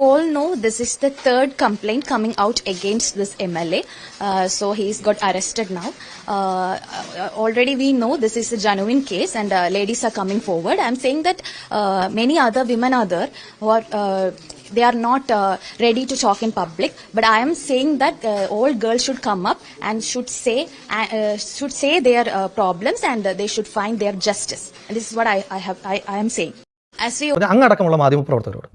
all know this is the third complaint coming out against this MLA. Uh, so he's got arrested now. Uh, uh, already we know this is a genuine case and uh, ladies are coming forward. I'm saying that uh, many other women are there who are. Uh, they are not uh, ready to talk in public, but I am saying that uh, all girls should come up and should say uh, uh, should say their uh, problems and uh, they should find their justice. And this is what I, I have I, I am saying. As we പറഞ്ഞാൽ അങ്ങടക്കമുള്ള മാധ്യമപ്രവർത്തകരോട്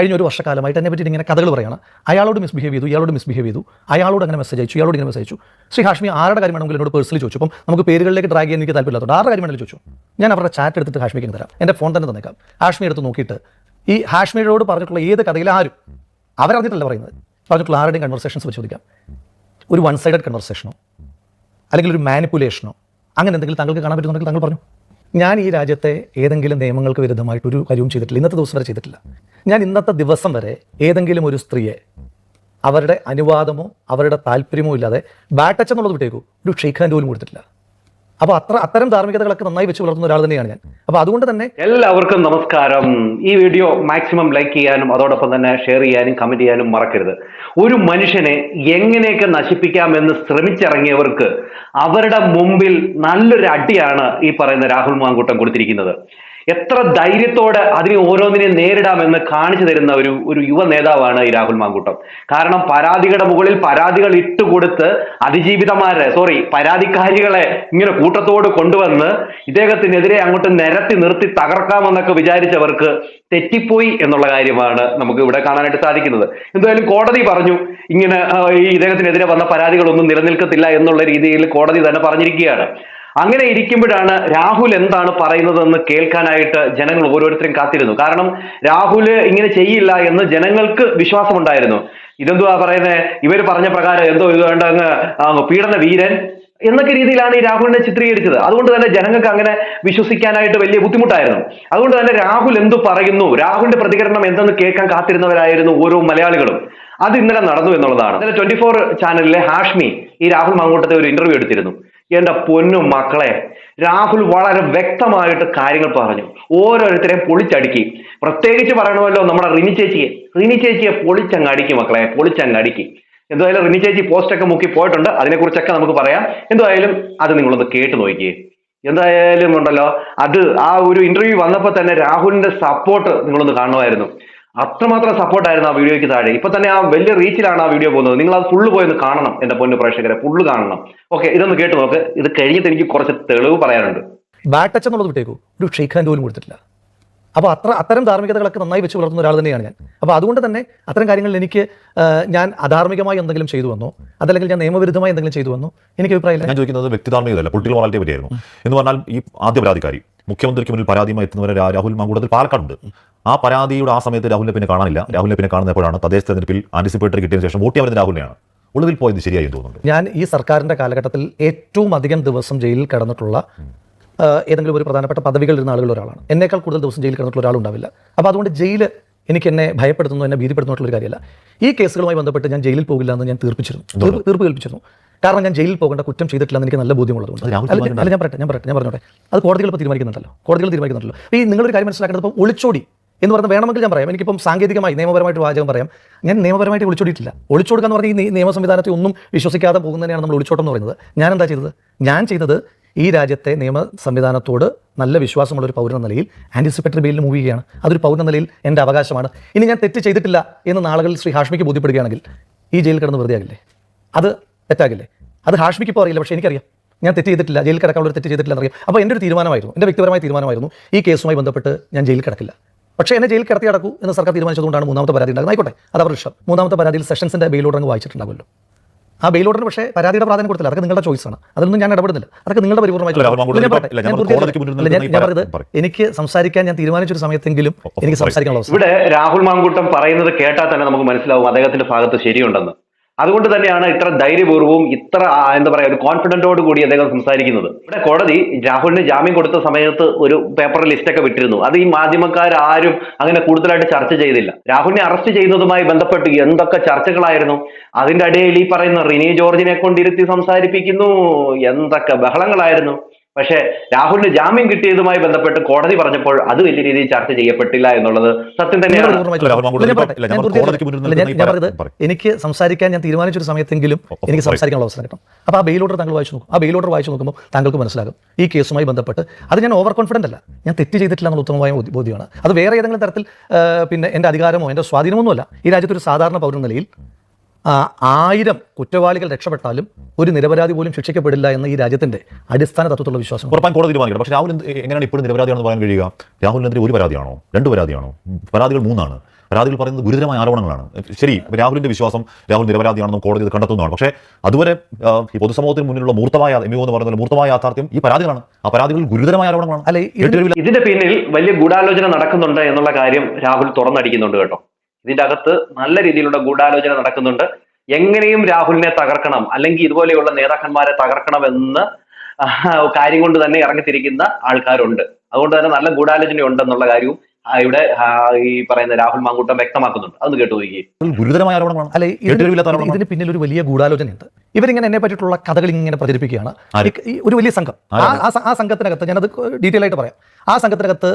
കഴിഞ്ഞ ഒരു വർഷക്കാലമായിട്ട് എന്നെ പറ്റി ഇങ്ങനെ കഥകൾ പറയാണ്. അയാളോട് മിസ്ബിഹേവ് ചെയ്തു ഇയാളോട് മിസ്ബിഹേവ് ചെയ്തു അയാളോട് അങ്ങനെ മെസ്സേജ് അയച്ചു ഇയാളോട് ഇങ്ങനെ മെസ്സേജ് അയച്ചു. ശ്രീ ഹാഷ്മി ആരുടെ കാര്യം വേണമെങ്കിലും എന്നോട് പേഴ്സണലി ചോദിച്ചു. അപ്പം നമുക്ക് പേരുകളിലേക്ക് ഡ്രാഗ് ചെയ്യാൻ എനിക്ക് താല്പര്യമില്ലാത്തത് ആരുടെ കാര്യം വേണമെങ്കിലും ചോദിച്ചു. ഞാൻ അവരുടെ ചാറ്റ് എടുത്തിട്ട് ഹാഷ്മിക്ക് തരാം. എന്റെ ഫോൺ തന്നെ തന്നേക്കാം. ഹാഷ്മി എടുത്ത് നോക്കിയിട്ട് ഈ ഹാഷ്മിയോട് പറഞ്ഞിട്ടുള്ള ഏത് കഥയിലും ആരും അവരറിഞ്ഞിട്ടല്ല പറയുന്നത്. പറഞ്ഞിട്ടുള്ള ആരുടെയും കൺവെർസേഷൻസ് പരിശോധിക്കാം. ഒരു വൺ സൈഡഡ് കൺവെർസേഷനോ അല്ലെങ്കിൽ ഒരു മാനിപ്പുലേഷനോ അങ്ങനെ എന്തെങ്കിലും താങ്കൾക്ക് കാണാൻ പറ്റുന്നുണ്ടെങ്കിൽ താങ്കൾ പറഞ്ഞു. ഞാൻ ഈ രാജ്യത്തെ ഏതെങ്കിലും നിയമങ്ങൾക്ക് വിരുദ്ധമായിട്ട് ഒരു കാര്യവും ചെയ്തിട്ടില്ല. ഇന്നത്തെ ദിവസം വരെ ചെയ്തിട്ടില്ല. ഞാൻ ഇന്നത്തെ ദിവസം വരെ ഏതെങ്കിലും ഒരു സ്ത്രീയെ അവരുടെ അനുവാദമോ അവരുടെ താല്പര്യമോ ഇല്ലാതെ ബാറ്റച്ച് വിട്ടേക്കൂ. ഒരു ഷെയ്ഖ് പോലും കൊടുത്തിട്ടില്ല. അപ്പോൾ അത്ര അത്തരം ധാർമ്മികതകളൊക്കെ നന്നായി വെച്ച് പുലർത്തുന്ന ഒരാൾ തന്നെയാണ് ഞാൻ. അപ്പൊ അതുകൊണ്ട് തന്നെ എല്ലാവർക്കും നമസ്കാരം. ഈ വീഡിയോ മാക്സിമം ലൈക്ക് ചെയ്യാനും അതോടൊപ്പം തന്നെ ഷെയർ ചെയ്യാനും കമന്റ് ചെയ്യാനും മറക്കരുത്. ഒരു മനുഷ്യനെ എങ്ങനെയൊക്കെ നശിപ്പിക്കാമെന്ന് ശ്രമിച്ചിറങ്ങിയവർക്ക് അവരുടെ മുമ്പിൽ നല്ലൊരു അടിയാണ് ഈ പറയുന്ന രാഹുൽ മാങ്കൂട്ടം കൊടുത്തിരിക്കുന്നത്. എത്ര ധൈര്യത്തോടെ അതിനെ ഓരോന്നിനെ നേരിടാമെന്ന് കാണിച്ചു തരുന്ന ഒരു ഒരു യുവ നേതാവാണ് ഈ രാഹുൽ മാങ്കൂട്ടം. കാരണം പരാതികളുടെ മുകളിൽ പരാതികൾ ഇട്ടുകൊടുത്ത് അതിജീവിതമാരെ സോറി പരാതിക്കാരികളെ ഇങ്ങനെ കൂട്ടത്തോട് കൊണ്ടുവന്ന് ഇദ്ദേഹത്തിനെതിരെ അങ്ങോട്ട് നിരത്തി നിർത്തി തകർക്കാമെന്നൊക്കെ വിചാരിച്ചവർക്ക് തെറ്റിപ്പോയി എന്നുള്ള കാര്യമാണ് നമുക്ക് ഇവിടെ കാണാനായിട്ട് സാധിക്കുന്നത്. എന്തായാലും കോടതി പറഞ്ഞു ഇങ്ങനെ ഈ ഇദ്ദേഹത്തിനെതിരെ വന്ന പരാതികളൊന്നും നിലനിൽക്കത്തില്ല എന്നുള്ള രീതിയിൽ കോടതി തന്നെ പറഞ്ഞിരിക്കുകയാണ്. അങ്ങനെ ഇരിക്കുമ്പോഴാണ് രാഹുൽ എന്താണ് പറയുന്നതെന്ന് കേൾക്കാനായിട്ട് ജനങ്ങൾ ഓരോരുത്തരും കാത്തിരുന്നു. കാരണം രാഹുൽ ഇങ്ങനെ ചെയ്യില്ല എന്ന് ജനങ്ങൾക്ക് വിശ്വാസമുണ്ടായിരുന്നു. ഇതെന്തുവാ പറയുന്നത് ഇവർ പറഞ്ഞ പ്രകാരം എന്തോ ഇത് വേണ്ട അങ്ങ് പീഡന വീരൻ എന്നൊക്കെ രീതിയിലാണ് ഈ രാഹുലിനെ ചിത്രീകരിച്ചത്. അതുകൊണ്ട് തന്നെ ജനങ്ങൾക്ക് അങ്ങനെ വിശ്വസിക്കാനായിട്ട് വലിയ ബുദ്ധിമുട്ടായിരുന്നു. അതുകൊണ്ട് തന്നെ രാഹുൽ എന്തു പറയുന്നു? രാഹുലിന്റെ പ്രതികരണം എന്തെന്ന് കേൾക്കാൻ കാത്തിരുന്നവരായിരുന്നു ഓരോ മലയാളികളും. അത് ഇന്നലെ നടന്നു എന്നുള്ളതാണ്. ഇന്നലെ ട്വന്റി ഫോർ ചാനലിലെ ഹാഷ്മി ഈ രാഹുൽ മാങ്കൂട്ടത്തെ ഒരു ഇന്റർവ്യൂ എടുത്തിരുന്നു. എന്റെ പൊന്നും മക്കളെ രാഹുൽ വളരെ വ്യക്തമായിട്ട് കാര്യങ്ങൾ പറഞ്ഞു. ഓരോരുത്തരെയും പൊളിച്ചടുക്കി. പ്രത്യേകിച്ച് പറയണമല്ലോ നമ്മുടെ റിനി ചേച്ചിയെ. റിനി ചേച്ചിയെ പൊളിച്ചങ്ങ് അടിക്കും മക്കളെ പൊളിച്ചങ്ങ് അടിക്കി. എന്തായാലും റിനി ചേച്ചി പോസ്റ്റൊക്കെ മുക്കി പോയിട്ടുണ്ട്. അതിനെക്കുറിച്ചൊക്കെ നമുക്ക് പറയാം. എന്തായാലും അത് നിങ്ങളൊന്ന് കേട്ട് നോക്കിയേ. എന്തായാലും ഉണ്ടല്ലോ അത് ആ ഒരു ഇന്റർവ്യൂ വന്നപ്പോൾ തന്നെ രാഹുലിന്റെ സപ്പോർട്ട് നിങ്ങളൊന്ന് കാണുമായിരുന്നു. അത്രമാത്രം സപ്പോർട്ടായിരുന്നു ആ വീഡിയോയ്ക്ക് താഴെ. ഇപ്പൊ തന്നെ ആ വലിയ റീച്ചിലാണ് ആ വീഡിയോ പോകുന്നത്. നിങ്ങൾ അത് ഫുള്ള് പോയി ഒന്ന് കാണണം എന്റെ പൊന്നു പ്രേക്ഷകരെ. ഫുള്ള് കാണണം. ഓക്കെ ഇതൊന്ന് കേട്ട് നോക്ക്. ഇത് കഴിഞ്ഞിട്ട് എനിക്ക് കുറച്ച് തെളിവ് പറയാനുണ്ട്. ബാറ്റച്ച് എന്നുള്ളത് വിട്ടേക്കൂ. ഒരു ഷെയ്ഖ് ഹാൻഡ് പോലും കൊടുത്തിട്ടില്ല. അപ്പോൾ അത്ര അത്തരം ധാർമ്മികതകളൊക്കെ നന്നായി വെച്ച് പുലർത്തുന്ന ഒരാൾ തന്നെയാണ് ഞാൻ. അപ്പോൾ അതുകൊണ്ട് തന്നെ അത്തരം കാര്യങ്ങളിൽ എനിക്ക് ഞാൻ അധാർമികമായി എന്തെങ്കിലും ചെയ്തു വന്നോ? അതല്ലെങ്കിൽ ഞാൻ നിയമവിരുദ്ധമായി എന്തെങ്കിലും ചെയ്തു വന്നോ? എനിക്ക് അഭിപ്രായമില്ല. ഞാൻ ചോദിക്കുന്നത് വ്യക്തിധാർമ്മികതല്ല പൊളിറ്റിക്കൽ മൊറാലിറ്റിയെ പറ്റിയായിരുന്നു. എന്ന് പറഞ്ഞാൽ ഈ ആദ്യ പരാതിക്കാരി മുഖ്യമന്ത്രിക്ക് മുന്നിൽ പരാതിയുമായി എത്തുന്നവരെ രാഹുൽ മാങ്കൂട്ടത്തിൽ പാലക്കാടുണ്ട്. ആ പരാതിയുടെ ആ സമയത്ത് രാഹുലിനെ പിന്നെ കാണാനില്ല. രാഹുലിനെ പിന്നെ കാണുന്നപ്പോഴാണ് തദ്ദേശ തെരഞ്ഞെടുപ്പിൽ ആന്റിസിപ്പേറ്ററി കിട്ടിയതിനു ശേഷം വോട്ട് ചെയ്യാൻ വരുന്ന രാഹുലിനെയാണ്. ഒളിവിൽ പോയത് ശരിയായി എന്ന് തോന്നുന്നുണ്ട്. ഞാൻ ഈ സർക്കാരിന്റെ കാലഘട്ടത്തിൽ ഏറ്റവും അധികം ദിവസം ജയിലിൽ കിടന്നിട്ടുള്ള ഏതെങ്കിലും ഒരു പ്രധാനപ്പെട്ട പദവികളിൽ ഇരുന്ന ആളുകൾ ഒരാളാണ്. എന്നേക്കാൾ കൂടുതൽ ദിവസം ജയിലിൽ കിടന്നിട്ടുള്ള ഒരാളുണ്ടാവില്ല അപ്പോൾ അതുകൊണ്ട് ജയിൽ എനിക്ക് എന്നെ ഭയപ്പെടുത്തുന്നു എന്നെ ഭീതിപ്പെടുത്തുന്നതായിട്ടുള്ള ഒരു കാര്യമല്ല. ഈ കേസുകളുമായി ബന്ധപ്പെട്ട് ഞാൻ ജയിലിൽ പോകില്ല എന്ന് ഞാൻ തീർപ്പിച്ചിരുന്നു. തീർപ്പ് കേൾപ്പിച്ചിരുന്നു. കാരണം ഞാൻ ജയിലിൽ പോകേണ്ട കുറ്റം ചെയ്തിട്ടില്ലെന്ന് എനിക്ക് നല്ല ബോധ്യമുള്ളതുകൊണ്ട്. അല്ല, ഞാൻ പറയട്ടെ ഞാൻ പറയട്ടെ ഞാൻ പറഞ്ഞോട്ടെ. അത് കോടതികൾ ഇപ്പോൾ തീരുമാനിക്കുന്നുണ്ടല്ലോ. കോടതികൾ തീരുമാനിക്കുന്നുണ്ടല്ലോ. ഈ നിങ്ങളൊരു കാര്യം മനസ്സിലാക്കേണ്ടത് ഇപ്പോൾ ഒളിച്ചോടി എന്ന് പറഞ്ഞാൽ വേണമെങ്കിൽ ഞാൻ പറയാം. എനിക്കിപ്പം സാങ്കേതികമായി നിയമപരമായിട്ട് വാചകം പറയാം. ഞാൻ നിയമപരമായിട്ട് ഒളിച്ചോടിയിട്ടില്ല. ഒളിച്ചോടുക എന്ന് പറഞ്ഞാൽ ഈ നിയമ സംവിധാനത്തെ ഒന്നും വിശ്വസിക്കാതെ പോകുന്നതിനാണ് നമ്മൾ ഒളിച്ചോട്ടം എന്ന് പറയുന്നത്. ഞാൻ എന്താ ചെയ്തത്? ഞാൻ ചെയ്തത് ഈ രാജ്യത്തെ നിയമ സംവിധാനത്തോട് നല്ല വിശ്വാസമുള്ള ഒരു പൗരൻ എന്ന നിലയിൽ ആന്റിസിപ്പേറ്ററി ബില്ലിൽ മൂവ് ചെയ്യുകയാണ് അതൊരു പൗരൻ നിലയിൽ എന്റെ അവകാശമാണ്. ഇനി ഞാൻ തെറ്റ് ചെയ്തിട്ടില്ല എന്ന് നാളുകളിൽ ശ്രീ ഹാഷ്മിക്ക് ബോധ്യപ്പെടുകയാണെങ്കിൽ ഈ ജയിലിൽ കിടന്ന് വെറുതെ ആകില്ലേ? അത് തെറ്റാകില്ലേ? അത് ഹാഷ്മിക്ക് ഇപ്പോൾ അറിയില്ല പക്ഷേ എനിക്കറിയാം. ഞാൻ തെറ്റ് ചെയ്തിട്ടില്ല ജയിലിൽ കിടക്കാനുള്ള തെറ്റ് ചെയ്തിട്ടില്ല എന്നറിയാം. അപ്പോൾ എന്റെ ഒരു തീരുമാനമായിരുന്നു എന്റെ വ്യക്തിപരമായ തീരുമാനമായിരുന്നു ഈ കേസുമായി ബന്ധപ്പെട്ട് ഞാൻ ജയിലിൽ കിടക്കില്ല. പക്ഷേ എന്നെ ജയിലിൽ കിടത്തി കിടക്കൂ എന്ന് സർക്കാർ തീരുമാനിച്ചതുകൊണ്ടാണ് മൂന്നാമത്തെ പരാതി ഉണ്ടാകുന്നത് ആയിക്കോട്ടെ അത് അവർ ഇഷ്ടം. മൂന്നാമത്തെ പരാതിയിൽ സെഷൻസിന്റെ ബെയിലോട് അങ്ങ് വായിച്ചിട്ടുണ്ടാകുമല്ലോ ആ ബെയിൽ ഓർഡറിന് പക്ഷേ പരാതിയുടെ പ്രാധാന്യം കൊടുത്തില്ല. അതൊക്കെ നിങ്ങളുടെ ചോയ്സാണ് അതൊന്നും ഞാൻ ഇടപെടുന്നില്ല. അതൊക്കെ നിങ്ങളുടെ പരിപൂർണമായി ഞാൻ പറഞ്ഞത് എനിക്ക് സംസാരിക്കാൻ ഞാൻ തീരുമാനിച്ചൊരു സമയത്തെങ്കിലും എനിക്ക്. സംസാരിക്കാനുള്ള അവസരം ഇവിടെ രാഹുൽ മാങ്കൂട്ടം പറയുന്നത് കേട്ടാൽ തന്നെ നമുക്ക് മനസ്സിലാവും അദ്ദേഹത്തിന്റെ ഭാഗത്ത് ശരിയുണ്ടെന്ന്. അതുകൊണ്ട് തന്നെയാണ് ഇത്ര ധൈര്യപൂർവവും ഇത്ര എന്താ പറയുക ഒരു കോൺഫിഡന്റോട് കൂടി അദ്ദേഹം സംസാരിക്കുന്നത്. ഇവിടെ കോടതി രാഹുലിന് ജാമ്യം കൊടുത്ത സമയത്ത് ഒരു പേപ്പർ ലിസ്റ്റ് ഒക്കെ വിട്ടിരുന്നു. അത് ഈ മാധ്യമക്കാർ ആരും അങ്ങനെ കൂടുതലായിട്ട് ചർച്ച ചെയ്തില്ല. രാഹുലിനെ അറസ്റ്റ് ചെയ്യുന്നതുമായി ബന്ധപ്പെട്ട് എന്തൊക്കെ ചർച്ചകളായിരുന്നു? അതിന്റെ ഇടയിൽ ഈ പറയുന്ന റിനി ജോർജിനെ കൊണ്ടിരുത്തി സംസാരിപ്പിക്കുന്നു. എന്തൊക്കെ ബഹളങ്ങളായിരുന്നു? പക്ഷേ രാഹുലിന് ജാമ്യം കിട്ടിയതുമായി ബന്ധപ്പെട്ട് കോടതി പറഞ്ഞപ്പോൾ അത് വലിയ രീതിയിൽ ചർച്ച ചെയ്യപ്പെട്ടില്ല എന്നുള്ളത് സത്യം തന്നെയാണ്. എനിക്ക് സംസാരിക്കാൻ ഞാൻ തീരുമാനിച്ചൊരു സമയത്തെങ്കിലും എനിക്ക് സംസാരിക്കാനുള്ള അവസരം കിട്ടും. അപ്പോൾ ആ ബെയിൽ ഓർഡർ താങ്കൾ വായിച്ചു നോക്കും. ആ ബെയിൽ ഓർഡർ വായിച്ചു നോക്കുമ്പോൾ താങ്കൾക്ക് മനസ്സിലാകും. ഈ കേസുമായി ബന്ധപ്പെട്ട് അത് ഞാൻ ഓവർ കോൺഫിഡന്റ് അല്ല. ഞാൻ തെറ്റ് ചെയ്തിട്ടില്ല എന്നുള്ള ഉത്തമമായ ബോധ്യ- ബോധ്യമാണ്. അത് വേറെ ഏതെങ്കിലും തരത്തിൽ പിന്നെ എന്റെ അധികാരമോ എന്റെ സ്വാധീനമൊന്നുമല്ല. ഈ രാജ്യത്ത് ഒരു സാധാരണ പൗരൻ നിലയിൽ ആയിരം കുറ്റവാളികൾ രക്ഷപ്പെട്ടാലും ഒരു നിരപരാധി പോലും ശിക്ഷിക്കപ്പെടില്ല എന്ന ഈ രാജ്യത്തിന്റെ അടിസ്ഥാന തത്വത്തിലുള്ള വിശ്വാസം. ഉറപ്പാൻ കോടതി തീരുമാനിക്കണം പക്ഷേ രാഹുൽ എന്ത് എങ്ങനെയാണ് ഇപ്പോഴും നിരപരാധിയാണെന്ന് പറയാൻ കഴിയുക? രാഹുലിനെതിരെ ഒരു പരാതിയാണോ? രണ്ട് പരാതിയാണോ? പരാതികൾ മൂന്നാണ്. പരാതികൾ പറയുന്നത് ഗുരുതരമായ ആരോപണങ്ങളാണ്. ശരി രാഹുലിന്റെ വിശ്വാസം രാഹുൽ നിരപരാധിയാണെന്നും കോടതി ഇത് കണ്ടെത്തുന്നതാണ്. പക്ഷേ അതുവരെ ഈ പൊതുസമൂഹത്തിന് മുന്നിലുള്ള മൂർത്തമായ എന്ന് പറയുന്ന മൂർത്തമായ യാഥാർത്ഥ്യം ഈ പരാതികളാണ്. ആ പരാതികൾ ഗുരുതരമായ ആരോപണങ്ങളാണ്. അല്ലെ ഇതിന്റെ പിന്നിൽ വലിയ ഗൂഢാലോചന നടക്കുന്നുണ്ട് എന്നുള്ള കാര്യം രാഹുൽ തുറന്നടിക്കുന്നുണ്ട് കേട്ടോ. ഇതിന്റെ അകത്ത് നല്ല രീതിയിലുള്ള ഗൂഢാലോചന നടക്കുന്നുണ്ട്. എങ്ങനെയും രാഹുലിനെ തകർക്കണം അല്ലെങ്കിൽ ഇതുപോലെയുള്ള നേതാക്കന്മാരെ തകർക്കണം എന്ന് കാര്യം കൊണ്ട് തന്നെ ഇറങ്ങിത്തിരിക്കുന്ന ആൾക്കാരുണ്ട്. അതുകൊണ്ട് തന്നെ നല്ല ഗൂഢാലോചന ഉണ്ടെന്നുള്ള കാര്യവും ഇവിടെ ഈ പറയുന്ന രാഹുൽ മാങ്കൂട്ടം വ്യക്തമാക്കുന്നുണ്ട്. അതൊന്ന് കേട്ടു ഗുരുതരമായ ആരോപണമാണ് അല്ലെ ഇതിന് പിന്നിൽ ഒരു വലിയ ഗൂഢാലോചനയുണ്ട്. ഇവരിങ്ങനെ എന്നെ പറ്റിയിട്ടുള്ള കഥകൾ ഇങ്ങനെ പ്രചരിപ്പിക്കുകയാണ്. ഒരു വലിയ സംഘം. ആ സംഘത്തിനകത്ത് ഞാനത് ഡീറ്റെയിൽ ആയിട്ട് പറയാം. ആ സംഘത്തിനകത്ത്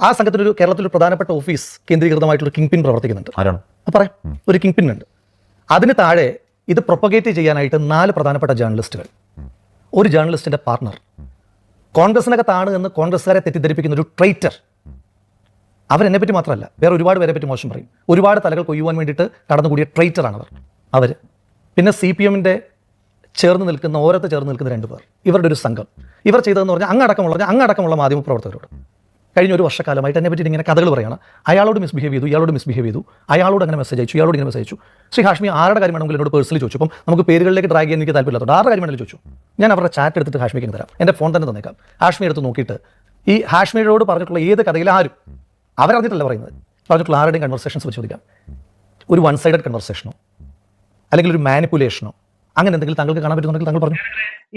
ആ സംഘത്തിനൊരു കേരളത്തിൽ പ്രധാനപ്പെട്ട ഓഫീസ് കേന്ദ്രീകൃതമായിട്ടുള്ള കിങ് പിൻ പ്രവർത്തിക്കുന്നുണ്ട്. ആരാണ്? പറയാം ഒരു കിങ് പിൻ ഉണ്ട്. അതിന് താഴെ ഇത് പ്രൊപ്പഗേറ്റ് ചെയ്യാനായിട്ട് നാല് പ്രധാനപ്പെട്ട ജേർണലിസ്റ്റുകൾ ഒരു ജേർണലിസ്റ്റിന്റെ പാർട്ണർ കോൺഗ്രസിനകത്താണ് എന്ന് കോൺഗ്രസ്സുകാരെ തെറ്റിദ്ധരിപ്പിക്കുന്ന ഒരു ട്രൈറ്റർ അവരെന്നെ പറ്റി മാത്രമല്ല വേറെ ഒരുപാട് പേരെ പറ്റി മോശം പറയും. ഒരുപാട് തലകൾ കൊയ്യുവാൻ വേണ്ടിയിട്ട് കടന്നുകൂടിയ ട്രൈറ്ററാണ് അവർ. അവർ പിന്നെ സി പി എമ്മിന്റെ ചേർന്ന് നിൽക്കുന്ന ഓരത്ത് ചേർന്ന് നിൽക്കുന്ന രണ്ട് പേർ. ഇവരുടെ ഒരു സംഘം. ഇവർ ചെയ്തതെന്ന് പറഞ്ഞാൽ അങ്ങടക്കമുള്ള അങ്ങടക്കമുള്ള മാധ്യമ പ്രവർത്തകരോട് കഴിഞ്ഞ ഒരു വർഷക്കാലമായിട്ട് എന്നെ പറ്റി ഇങ്ങനെ കഥകൾ പറയണം. അയാളോട് മിസ്ബിഹേവ് ചെയ്തു ഇയാളോട് മിസ്ബിഹേവ് ചെയ്തു അയാളോട് അങ്ങനെ മെസ്സേജ് അയച്ചു ഇയാളോട് ഇങ്ങനെ മെസ്സേജ് അയച്ചു. ശ്രീ ഹാഷ്മി ആരുടെ കാര്യം വേണമെങ്കിലും എന്നോട് പേഴ്സണലി ചോദിച്ചു അപ്പം നമുക്ക് പേരുകളിലേക്ക് ഡ്രാഗ് ചെയ്യാൻ എനിക്ക് താല്പര്യമില്ലാത്തത് ആരുടെ കാര്യം വേണമെങ്കിലും ചോദിച്ചു. ഞാൻ അവരുടെ ചാറ്റ് എടുത്തിട്ട് ഹാഷ്മിക്ക് തരാം. എന്റെ ഫോൺ തന്നെ തന്നേക്കാം. ഹാഷ്മി എടുത്ത് നോക്കിയിട്ട് ഈ ഹാഷ്മിയോട് പറഞ്ഞിട്ടുള്ള ഏത് കഥയിൽ ആരും അവരറിഞ്ഞിട്ടല്ല പറയുന്നത്. പറഞ്ഞിട്ടുള്ള ആരുടെയും കൺവെർസേഷൻസ് പരിശോധിക്കാം ഒരു വൺ സൈഡഡ് കൺവെർസേഷനോ അല്ലെങ്കിൽ ഒരു മാനിപ്പുലേഷനോ അങ്ങനെ എന്തെങ്കിലും താങ്കൾക്ക് കാണാൻ പറ്റുന്നുണ്ടെങ്കിൽ താങ്കൾ പറഞ്ഞു.